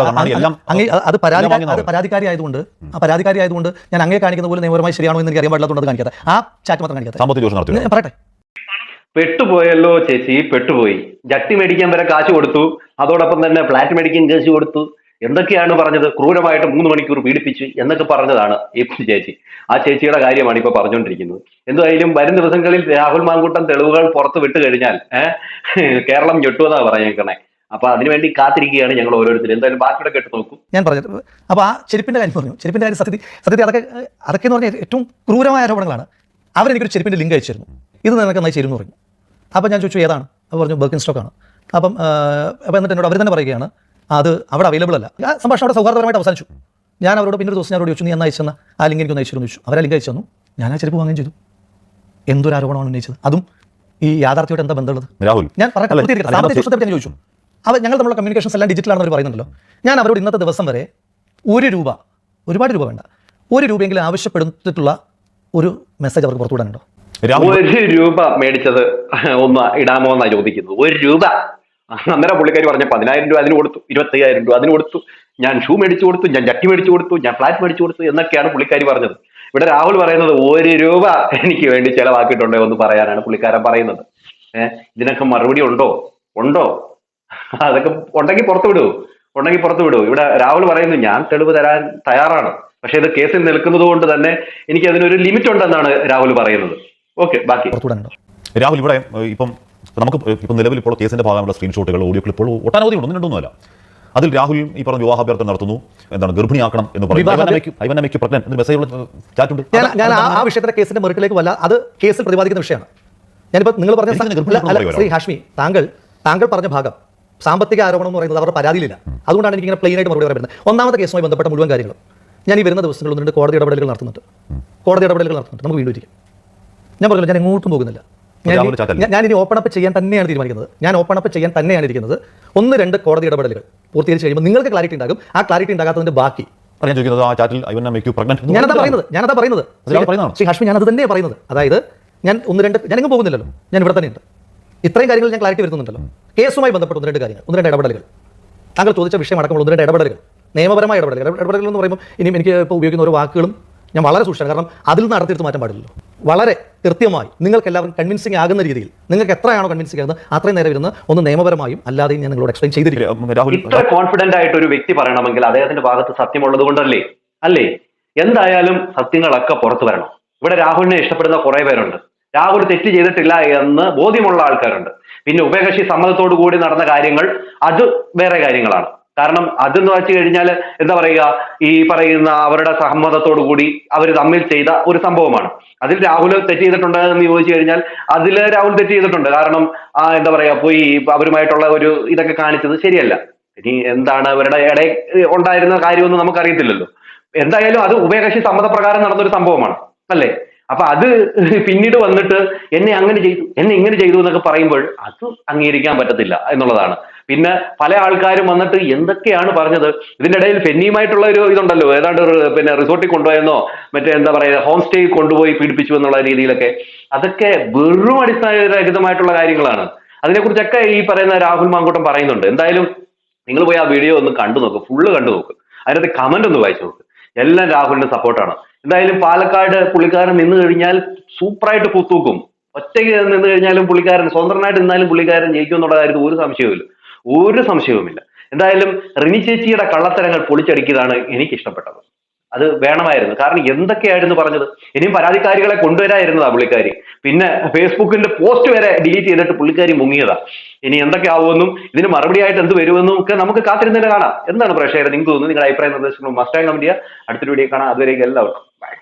പരാതി എല്ലാം അത് പരാതിക്കാരി ആയതുകൊണ്ട് ആ പരാതിക്കാരി ആയതുകൊണ്ട് ഞാൻ അങ്ങേ കാണിക്കുന്ന പോലെ നിയമപരമായി ശരിയാണോ എന്ന് എനിക്ക് അറിയാൻ പാടില്ലാത്തതുകൊണ്ട് കാണിക്കാതെ ആ ചാറ്റ് മാത്രം കാണിക്കാതെ പറയട്ടെ. പെട്ടുപോയല്ലോ ചേച്ചി പെട്ടുപോയി. ജട്ടി മേടിക്കാൻ വരെ കാശ് കൊടുത്തു. അതോടൊപ്പം തന്നെ ഫ്ലാറ്റ് മേടിക്കാൻ കാശ് കൊടുത്തു. എന്തൊക്കെയാണ് പറഞ്ഞത്? ക്രൂരമായിട്ട് മൂന്ന് മണിക്കൂർ പീഡിപ്പിച്ച് എന്നൊക്കെ പറഞ്ഞതാണ് ഈ ചേച്ചി. ആ ചേച്ചിയുടെ കാര്യമാണ് ഇപ്പൊ പറഞ്ഞുകൊണ്ടിരിക്കുന്നത് എന്തായാലും വരും ദിവസങ്ങളിൽ രാഹുൽ മാങ്കൂട്ടം തെളിവുകൾ പുറത്ത് വിട്ടു കഴിഞ്ഞാൽ കേരളം ഞെട്ടുവെന്നാ പറഞ്ഞേക്കണേ. അപ്പൊ അതിനുവേണ്ടി കാത്തിരിക്കുകയാണ് ഞങ്ങൾ ഓരോരുത്തരും. എന്തായാലും ബാക്കിയുടെ കേട്ട് നോക്കും. ഞാൻ പറഞ്ഞത് അപ്പൊ ആ ചെരുപ്പിന്റെ കാര്യം പറഞ്ഞു. ചെരുപ്പിന്റെ കാര്യം സത്യത്തിൽ സത്യത്തിൽ അതൊക്കെ അതൊക്കെ എന്ന് പറഞ്ഞാൽ ഏറ്റവും ക്രൂരമായ ആരോപണങ്ങളാണ്. അവരെനിക്കൊരു ചെരുപ്പിന്റെ ലിങ്ക് അയച്ചിരുന്നു. ഇത് നിനക്ക് നന്നായി ചേരുന്നു പറഞ്ഞു. അപ്പോൾ ഞാൻ ചോദിച്ചു ഏതാണ്? അപ്പോൾ പറഞ്ഞു ബർക്കിൻ സ്റ്റോക്കാണ് അപ്പം അപ്പം എന്നിട്ട് എന്നോട് അവർ തന്നെ പറയുകയാണ് അത് അവിടെ അവൈലബിൾ അല്ല. ആ സംഭാഷണം അവിടെ സൗഹാർദ്ദപരമായിട്ട് അവസാനിച്ചു. ഞാൻ അവരോട് പിന്നെ ഒരു ദിവസം ഞാൻ അവരോട് ചോദിച്ചു നീ എന്നാ അയച്ചെന്ന ആ ലിങ്ക് എനിക്ക് ഒന്ന് അയച്ചിരുന്നു ചോദിച്ചു. അവരെ ലിങ്ക് അയച്ചു തന്നു. ഞാൻ ആ ചെരുപ്പ് വാങ്ങുകയും ചെയ്തു. എന്തൊരു ആരോപണമാണ് ഉന്നയിച്ചത്. അതും ഈ യാഥാർത്ഥ്യമായിട്ട് എന്താ ബന്ധമുള്ളത്? രാഹുൽ ഞാൻ ഞാൻ ചോദിച്ചു. അവർ ഞങ്ങൾ നമ്മുടെ കമ്മ്യൂണിക്കേഷൻസ് എല്ലാം ഡിജിറ്റൽ ആണെന്ന് അവർ പറയുന്നുണ്ടല്ലോ. ഞാൻ അവരോട് ഇന്നത്തെ ദിവസം വരെ ഒരു രൂപ ഒരുപാട് രൂപ വേണ്ട. ഒരു രൂപയെങ്കിലും ആവശ്യപ്പെടുത്തിട്ടുള്ള ഒരു മെസ്സേജ് അവർക്ക് പുറത്തുവിടാനുണ്ടോ? രാഹുൽ ഒരു രൂപ മേടിച്ചത് ഒന്ന് ഇടാമോ എന്നാ ചോദിക്കുന്നത്. ഒരു രൂപ. അന്നേരം പുള്ളിക്കാരി പറഞ്ഞ പതിനായിരം രൂപ അതിന് കൊടുത്തു ഇരുപത്തയ്യായിരം രൂപ അതിന് കൊടുത്തു ഞാൻ ഷൂ മേടിച്ചു കൊടുത്തു ഞാൻ ചട്ടി മേടിച്ചു കൊടുത്തു ഞാൻ ഫ്ലാറ്റ് മേടിച്ചു കൊടുത്തു എന്നൊക്കെയാണ് പുള്ളിക്കാരി പറഞ്ഞത്. ഇവിടെ രാഹുൽ പറയുന്നത് ഒരു രൂപ എനിക്ക് വേണ്ടി ചെലവാക്കിയിട്ടുണ്ടോ എന്ന് പറയാനാണ് പുള്ളിക്കാരൻ പറയുന്നത്. ഏഹ് ഇതിനൊക്കെ മറുപടി ഉണ്ടോ? ഉണ്ടോ? അതൊക്കെ ഉണ്ടെങ്കിൽ പുറത്തു വിടൂ ഉണ്ടെങ്കിൽ പുറത്തു വിടൂ. ഇവിടെ രാഹുൽ പറയുന്നു ഞാൻ തെളിവ് തരാൻ തയ്യാറാണ്. പക്ഷെ ഇത് കേസിൽ നിൽക്കുന്നത് കൊണ്ട് തന്നെ എനിക്ക് അതിനൊരു ലിമിറ്റ് ഉണ്ടെന്നാണ് രാഹുൽ പറയുന്നത്. ഓക്കെ ബാക്കി. രാഹുൽ ഇവിടെ ഇപ്പം നമുക്ക് ഇപ്പോൾ നിലവിൽ ഇപ്പോൾ കേസിന്റെ ഭാഗമുള്ള സ്ക്രീൻഷോട്ടുകൾ ഓഡിയോ ക്ലിപ്പുകൾ ഒട്ടനവധി ഉണ്ട്. ഒന്നിനൊന്നുമല്ല. അതിൽ രാഹുൽ ഈ പറഞ്ഞ വിവാഹാഭ്യർത്ഥന നടത്തുന്നു. എന്താണ് ഗർഭിണിയാക്കണം എന്ന് പറഞ്ഞു പറയുന്നത് പ്രഗ്നന്റ് എന്ന് മെസ്സേജ് ചാറ്റുണ്ട് ഞാൻ ആ- വിഷയത്തിന്റെ കേസിന്റെ മെറിറ്റിലേക്ക് വല്ല അത് കേസിൽ പ്രതിപാദിക്കുന്ന വിഷയമാണ്. ഞാനിപ്പോൾ നിങ്ങൾ പറഞ്ഞ ശ്രീ ഹാഷ്മി താങ്കൾ താങ്കൾ പറഞ്ഞ ഭാഗം സാമ്പത്തിക ആരോപണം എന്ന് പറയുന്നത് അവരുടെ പരാതിയിലില്ല. അതുകൊണ്ടാണ് എനിക്ക് ഇങ്ങനെ പ്ലെയിൻ ആയിട്ട് മറുപടി പറയുന്നത് ഒന്നാമത്തെ കേസുമായി ബന്ധപ്പെട്ട മുഴുവൻ കാര്യങ്ങളും. ഞാൻ ഈ വരുന്ന ദിവസങ്ങളിൽ ഒന്ന് രണ്ട് കോടതി ഇടപെടലുകൾ നടത്തുന്നുണ്ട്. കോടതി ഇടപെടലുകൾ നടത്തുന്നുണ്ട്. നമുക്ക് വീണ്ടും ഇരിക്കും. ഞാൻ പറഞ്ഞില്ല ഞാൻ എങ്ങോട്ടും പോകുന്നില്ല. ഞാൻ. ഞാൻ- ഞാൻ ഇനി ഓപ്പൺ അപ്പ് ചെയ്യാൻ തന്നെയാണ് തീരുമാനിക്കുന്നത്. ഞാൻ ഓപ്പൺ അപ്പ് ചെയ്യാൻ തന്നെയാണ് ഇരിക്കുന്നത്. ഒന്ന് രണ്ട് കോടതി ഇടപെടലുകൾ പൂർത്തീകരിച്ച് കഴിയുമ്പോൾ നിങ്ങൾക്ക് ക്ലാരിറ്റി ഉണ്ടാകും. ആ ക്ലാരിറ്റി ഉണ്ടാകാത്തതിന്റെ ബാക്കി. ഞാൻ ഞാനതാ പറയുന്നത്. ഞാനതാ പറയുന്നത്. അത് ശ്രീ ഹാഷ്മി ഞാനത് തന്നെയാണ് പറയുന്നത്. അതായത് ഞാൻ ഒന്ന് രണ്ട് ഞാൻ എങ്ങും പോകുന്നില്ലല്ലോ. ഞാൻ ഇവിടെ തന്നെയുണ്ട്. ഇത്രയും കാര്യങ്ങൾ ഞാൻ ക്ലാരിറ്റി വരുത്തുന്നുണ്ടല്ലോ. കേസുമായി ബന്ധപ്പെട്ട് ഒന്ന് രണ്ട് കാര്യങ്ങൾ. ഒന്ന് രണ്ട് ഇടപെടലുകൾ. താങ്കൾ ചോദിച്ച വിഷയം അടക്കമുള്ള ഒന്ന് രണ്ട് ഇടപെടലുകൾ. നിയമപരമായ ഇടപെടലുകൾ. ഇടപെടലുകൾ എന്ന് പറയുമ്പോൾ ഇനിയും എനിക്ക് ഇപ്പോൾ ഉപയോഗിക്കുന്ന ഓരോ വാക്കുകളും ഞാൻ വളരെ സൂക്ഷിക്കണം കാരണം അതിൽ നിന്ന് അടുത്തെടുത്ത് മാറ്റാൻ പാടില്ലല്ലോ. വളരെ കൃത്യമായി നിങ്ങൾക്ക് എല്ലാവർക്കും കൺവിൻസിംഗ് ആകുന്ന രീതിയിൽ നിങ്ങൾക്ക് എത്രയാണോ കൺവിൻസിംഗ് ആകുന്നത് അത്രയും നേരെ ഇരുന്ന് ഒന്ന് നിയമപരമായും അല്ലാതെയും ഞാൻ നിങ്ങളോട് എക്സ്പ്ലെയിൻ ചെയ്തിരിക്കും ഇത്ര കോൺഫിഡന്റ് ആയിട്ട് ഒരു വ്യക്തി പറയണമെങ്കിൽ അദ്ദേഹത്തിന്റെ ഭാഗത്ത് സത്യമുള്ളത് കൊണ്ടല്ലേ അല്ലേ? എന്തായാലും സത്യങ്ങളൊക്കെ പുറത്തു വരണം. ഇവിടെ രാഹുലിനെ ഇഷ്ടപ്പെടുന്ന കുറെ പേരുണ്ട്. രാഹുൽ തെറ്റ് ചെയ്തിട്ടില്ല എന്ന് ബോധ്യമുള്ള ആൾക്കാരുണ്ട്. പിന്നെ ഉഭയകക്ഷി സമ്മതത്തോടു കൂടി നടന്ന കാര്യങ്ങൾ അത് വേറെ കാര്യങ്ങളാണ്. കാരണം അതെന്ന് വെച്ച് കഴിഞ്ഞാൽ എന്താ പറയുക? ഈ പറയുന്ന അവരുടെ സമ്മതത്തോടു കൂടി അവർ തമ്മിൽ ചെയ്ത ഒരു സംഭവമാണ്. അതിൽ രാഹുൽ തെറ്റ് ചെയ്തിട്ടുണ്ട് എന്ന് ചോദിച്ചു കഴിഞ്ഞാൽ അതിൽ രാഹുൽ തെറ്റ് ചെയ്തിട്ടുണ്ട്. കാരണം ആ എന്താ പറയാ പോയി അവരുമായിട്ടുള്ള ഒരു ഇതൊക്കെ കാണിച്ചത് ശരിയല്ല. ഇനി എന്താണ് അവരുടെ ഇടയിൽ ഉണ്ടായിരുന്ന കാര്യമൊന്നും നമുക്കറിയത്തില്ലല്ലോ. എന്തായാലും അത് ഉഭയകക്ഷി സമ്മതപ്രകാരം നടന്നൊരു സംഭവമാണ്. അല്ലേ? അപ്പൊ അത് പിന്നീട് വന്നിട്ട് എന്നെ അങ്ങനെ ചെയ്തു എന്നെ ഇങ്ങനെ ചെയ്തു എന്നൊക്കെ പറയുമ്പോൾ അത് അംഗീകരിക്കാൻ പറ്റത്തില്ല എന്നുള്ളതാണ്. പിന്നെ പല ആൾക്കാരും വന്നിട്ട് എന്തൊക്കെയാണ് പറഞ്ഞത്? ഇതിന്റെ ഇടയിൽ ഫെന്നിയുമായിട്ടുള്ള ഒരു ഇതുണ്ടല്ലോ. ഏതാണ്ട് പിന്നെ റിസോർട്ടിൽ കൊണ്ടുപോയെന്നോ മറ്റേ എന്താ പറയുക ഹോം സ്റ്റേയിൽ കൊണ്ടുപോയി പീഡിപ്പിച്ചു എന്നുള്ള രീതിയിലൊക്കെ. അതൊക്കെ വെറും അടിസ്ഥാനരഹിതമായിട്ടുള്ള കാര്യങ്ങളാണ്. അതിനെക്കുറിച്ചൊക്കെ ഈ പറയുന്ന രാഹുൽ മാങ്കൂട്ടം പറയുന്നുണ്ട്. എന്തായാലും നിങ്ങൾ പോയി ആ വീഡിയോ ഒന്ന് കണ്ടു നോക്ക്. ഫുള്ള് കണ്ടു നോക്ക്. അതിനകത്ത് കമന്റ് ഒന്ന് വായിച്ചു നോക്ക്. എല്ലാം രാഹുലിന്റെ സപ്പോർട്ടാണ് എന്തായാലും പാലക്കാട് പുള്ളിക്കാരൻ നിന്ന് കഴിഞ്ഞാൽ സൂപ്പറായിട്ട് പുത്തൂക്കും ഒറ്റയ്ക്ക് നിന്ന് കഴിഞ്ഞാലും പുള്ളിക്കാരൻ സ്വതന്ത്രനായിട്ട് നിന്നാലും പുള്ളിക്കാരൻ ജയിക്കും എന്നുള്ള കാര്യത്തിൽ ഒരു സംശയവുമില്ല. ഒരു സംശയവുമില്ല. എന്തായാലും റിനി ചേച്ചിയുടെ കള്ളത്തരങ്ങൾ പൊളിച്ചടിക്കിയതാണ് എനിക്ക് ഇഷ്ടപ്പെട്ടത് അത് വേണമായിരുന്നു. കാരണം എന്തൊക്കെയായിരുന്നു പറഞ്ഞത്? ഇനിയും പരാതിക്കാരികളെ കൊണ്ടുവരായിരുന്നതാ പുള്ളിക്കാരി. പിന്നെ ഫേസ്ബുക്കിന്റെ പോസ്റ്റ് വരെ ഡിലീറ്റ് ചെയ്തിട്ട് പുള്ളിക്കാരി മുങ്ങിയതാ. ഇനി എന്തൊക്കെ ആവുമെന്നും ഇതിന് മറുപടിയായിട്ട് എന്ത് വരുമെന്നും ഒക്കെ നമുക്ക് കാത്തിരുന്നിട്ട് കാണാം. എന്താണ് പ്രേക്ഷകരെ നിങ്ങൾക്ക് തോന്നുന്നു നിങ്ങളുടെ അഭിപ്രായ നിർദ്ദേശങ്ങളും മസ്റ്റായി കമന്റ് ചെയ്യുക. അടുത്തൊരു വീഡിയോ കാണാം. അതുവരേക്കും എല്ലാവർക്കും. ബൈ